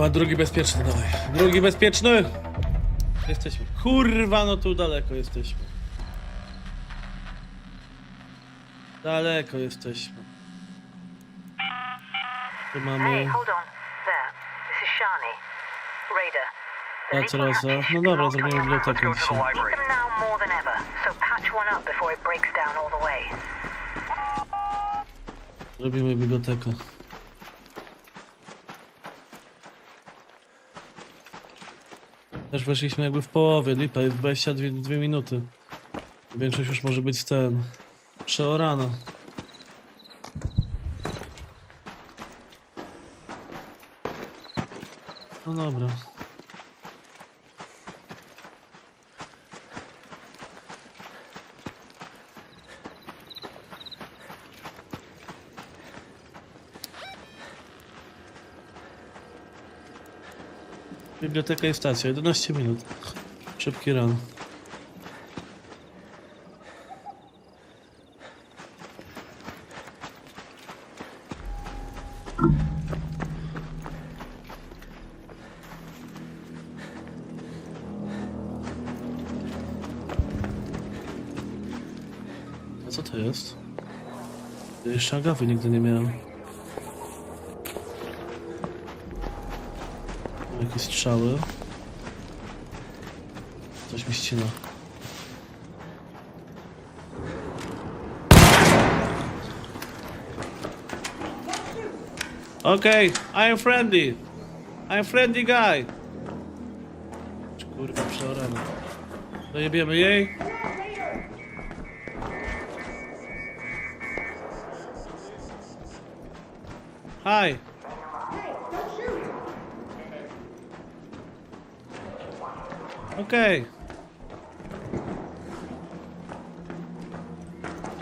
Temat drugi bezpieczny, dawaj. Drugi bezpieczny! Jesteśmy. Kurwa, no tu daleko jesteśmy. Daleko jesteśmy. Tu Hey, mamy... hold on. There. This is Shani. Raider. Patrz Rosa. No dobra, zrobimy bibliotekę dzisiaj. Need library. them now more than ever, so patch one up before it breaks down all the way. Robimy bibliotekę. Też weszliśmy jakby w połowie, lipa, jest 22 minuty. Większość już może być ten... Przeorana. No dobra. Biblioteka i stacja, 11 minut. Szybki run. A co to jest? Jeszcze agafy nigdy nie miałem. Jakieś strzały. Coś mi ścina. Okay, I am friendly. I am friendly guy. Kurwa, przeorana. Dojebiemy jej. Hi. Okay.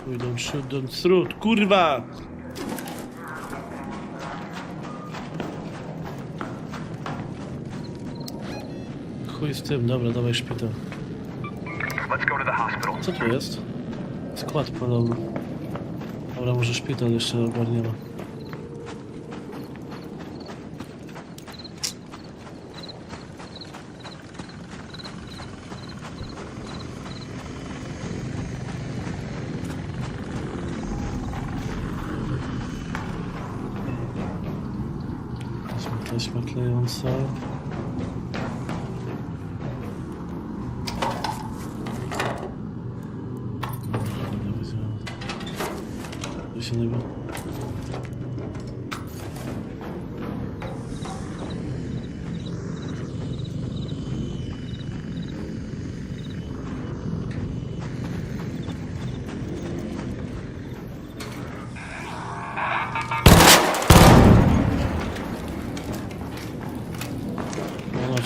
We don't shoot them through. Kurwa! Chuj z tym, dobra, dawaj szpital. Co tu jest? Skład palowy. Dobra, może szpital jeszcze ogarniemy. Şimdi taş makineye yansa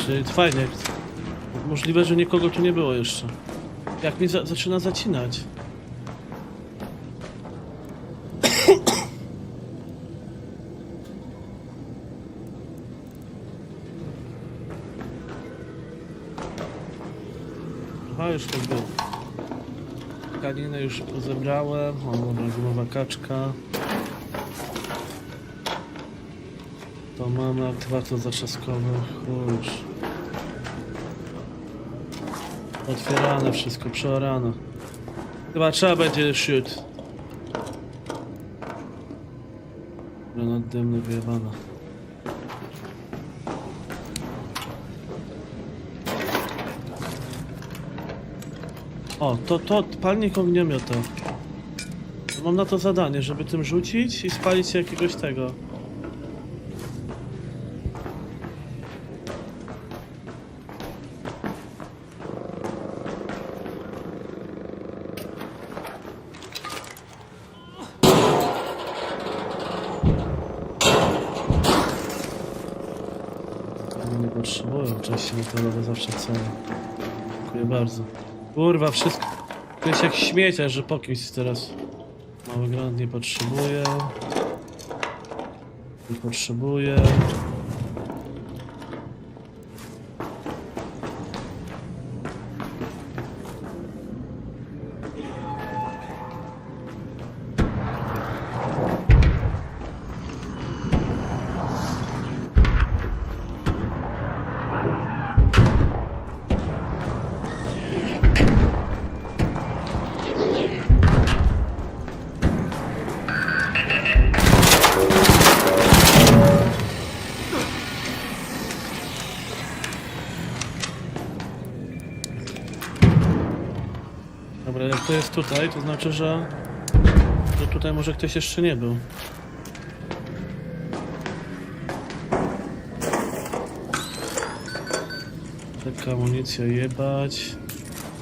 czyli fajnie. Możliwe, że nikogo tu nie było jeszcze. Jak mi za zaczyna zacinać. Aha, już tak było. Tkaninę już zebrałem. O, dobra, gumowa kaczka. To mamy aktywator zaczaskowy. Chuj. Otwierane wszystko, przeorane. Chyba trzeba będzie shoot. Granat dymny wyjebana. O, to, to palnik ogniomioto. Mam na to zadanie, żeby tym rzucić i spalić jakiegoś. Tego metalowe zawsze cenię. Dziękuję bardzo. Kurwa, wszystko. To jest jak śmieciarz, że po kimś teraz. Mały granat nie potrzebuję. Nie potrzebuję. Jest tutaj, to znaczy, że, że tutaj może ktoś jeszcze nie był. Taka amunicja jebać.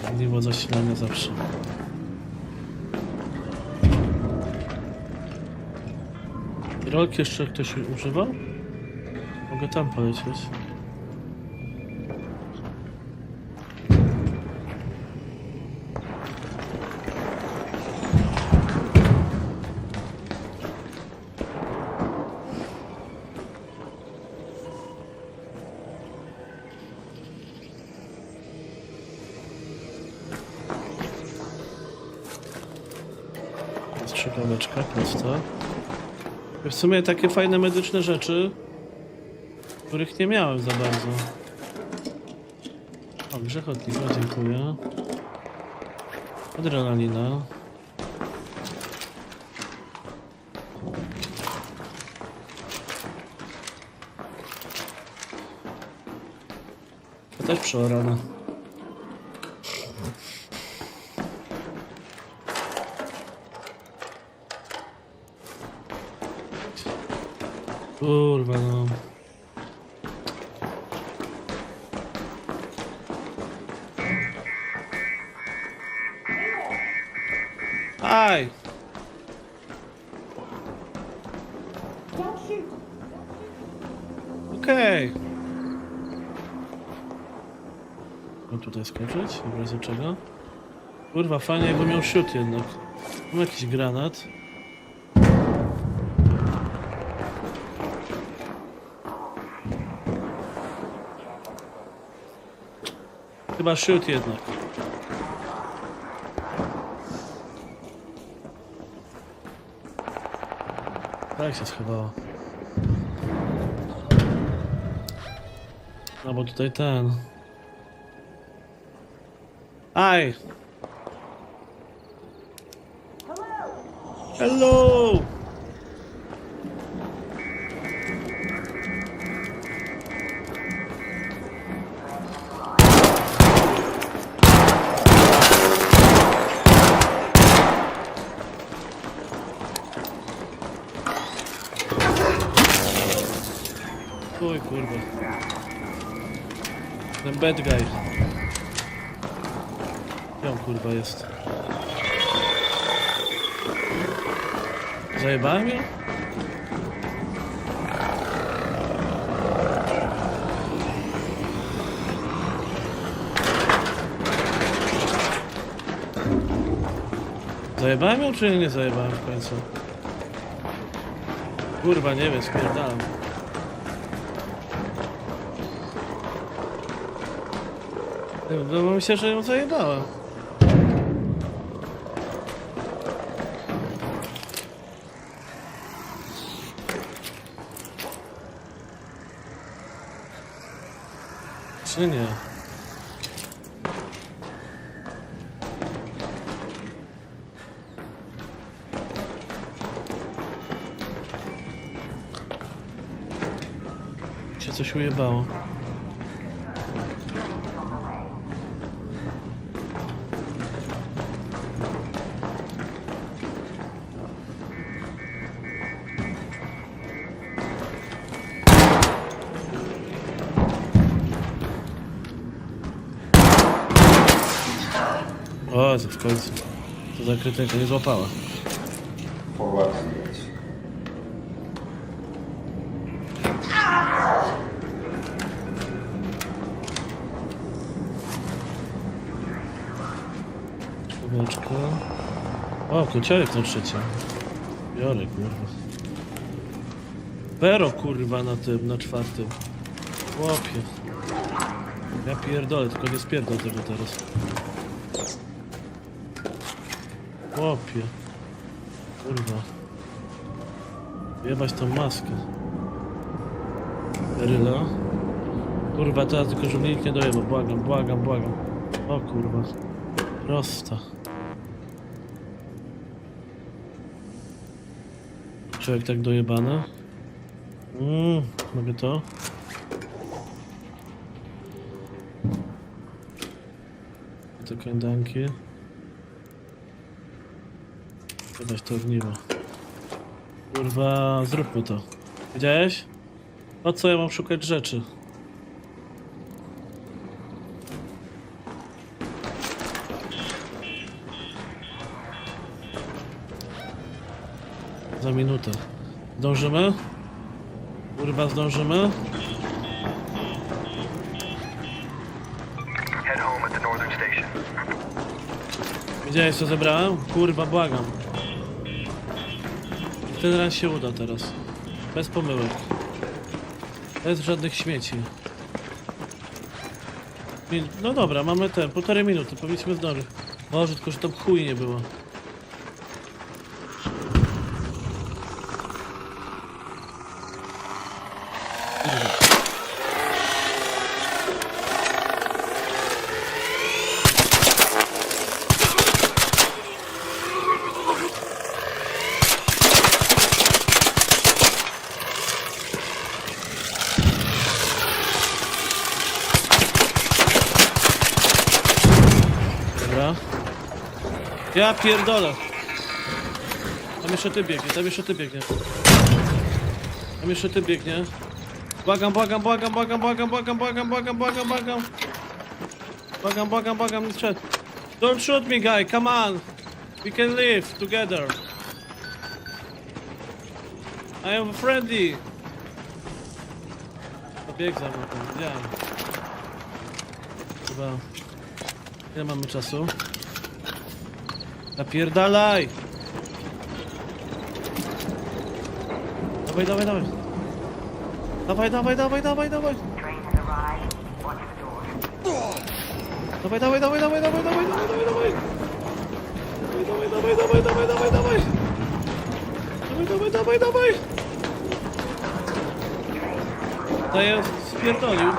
Ogniwo zasilania zawsze. Rolki jeszcze ktoś używał? Mogę tam polecieć. Strzykaweczka prosta. W sumie takie fajne medyczne rzeczy, których nie miałem za bardzo. O, grzechotliwa, dziękuję. Adrenalina. To też przeorana. Kurwa no. Aj! Okej. No tutaj skoczyć? W razie czego? Kurwa, fajnie jakby miał shoot jednak. Mam jakiś granat. Chyba shoot jednak. Tak się schowało. No bo tutaj ten. Aj! Hello! Oj kurwa. Ten bad guy. Gdzie on kurwa jest? Zajebałem ją? Zajebałem ją, czy nie zajebałem w końcu? Kurwa, nie wiem, spierdalam. No bo myślę, że ją zajebałem. Czy nie? Się coś ujebało. O, w końcu. To zakrytego nie złapała. Połatwiać. Kubeczka. O, kociołek na trzecie. Biorę, kurwa. Pero, kurwa, na tym, na czwartym. Chłopie. Ja pierdolę, tylko nie spierdol tego teraz. Chłopie. Kurwa. Jebać tą maskę. Ryla. Kurwa, teraz tylko nikt nie dojebał. Błagam, błagam, błagam. O kurwa. Prosta. Człowiek tak dojebany. Mmm, mogę to? Te kajdanki. Weź to ogniwo. Kurwa, zróbmy to. Widziałeś? Po co ja mam szukać rzeczy? Za minutę. Zdążymy? Kurwa, zdążymy? Widziałeś co zebrałem? Kurwa, błagam. Ten raz się uda teraz. Bez pomyłek. Bez żadnych śmieci. Mi- No dobra, mamy ten, półtorej minuty, powinniśmy zdążyć. Może, tylko że tam chuj nie było. Dobra. Ja pierdolę. Tam jeszcze ty biegnie, tam jeszcze ty biegnie. Tam jeszcze ty biegnie. Błagam, błagam, błagam, błagam, błagam, błagam, błagam, błagam, błagam, błagam. Błagam, błagam, błagam, nie strzel. Don't shoot me, guy, come on. We can live together. I am friendly. Pobieg za mną, widziałem. Chyba... Ile mamy czasu? Napierdalaj! Dawaj, dawaj, dawaj. Dawaj, dawaj, dawaj, dawaj, dawaj. Dawaj, dawaj, dawaj, dawaj, dawaj, dawaj, dawaj, dawaj, dawaj. Dawaj, dawaj, dawaj, dawaj, dawaj, dawaj. Dawaj, dawaj, dawaj, dawaj. Daję, spierdolił.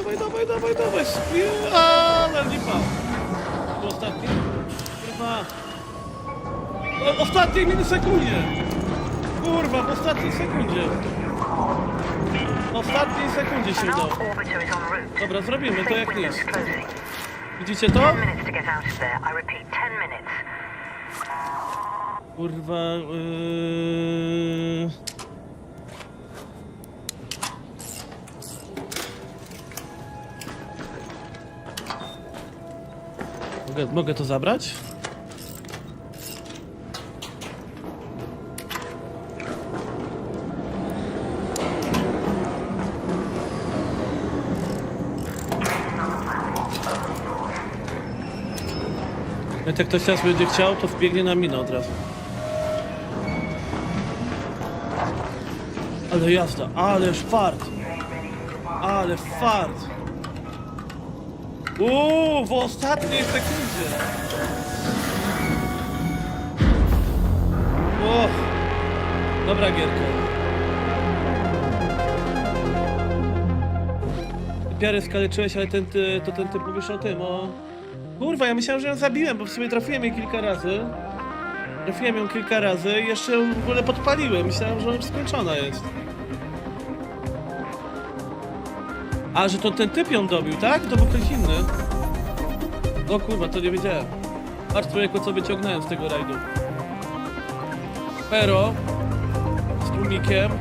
Dawaj, dawaj, dawaj, dawaj, spierdolę, lipa. To ostatni? Kurwa. O, ostatniej milisekundzie. Kurwa, w ostatniej sekundzie. W ostatniej sekundzie się udało. Dobra, zrobimy to jak nic. Widzicie to? 10 minutes Mogę, mogę to zabrać? Jak ktoś teraz będzie chciał, to wbiegnie na minę od razu. Ale jazda, ależ fart! Ale fart! Uuu, w ostatniej sekundzie! O, dobra gierka. Piary skaleczyłeś, ale ten, ty, to ten typ mówisz o tym, o... Kurwa, ja myślałem, że ją zabiłem, bo w sumie trafiłem jej kilka razy. Trafiłem ją kilka razy i jeszcze ją w ogóle podpaliłem. Myślałem, że ona już skończona jest. A, że to ten typ ją dobił, tak? To był ktoś inny. O kurwa, to nie wiedziałem. Patrz człowieku, co wyciągnąłem z tego rajdu. Pero z tłumikiem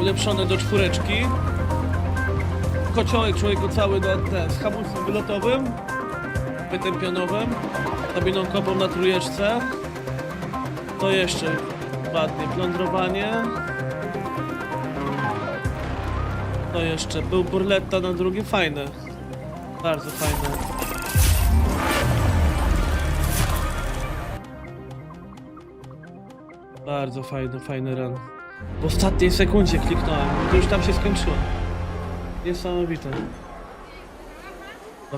ulepszone do czwóreczki. Kociołek człowieku cały na ten, z hamulcem wylotowym, pytem pionowym, kabiną kopą na trójeczce. To jeszcze ładnie, plądrowanie. To jeszcze był burletta na drugim, fajne. Bardzo fajne. Bardzo fajny, fajny run. W ostatniej sekundzie kliknąłem, to już tam się skończyło. Niesamowite.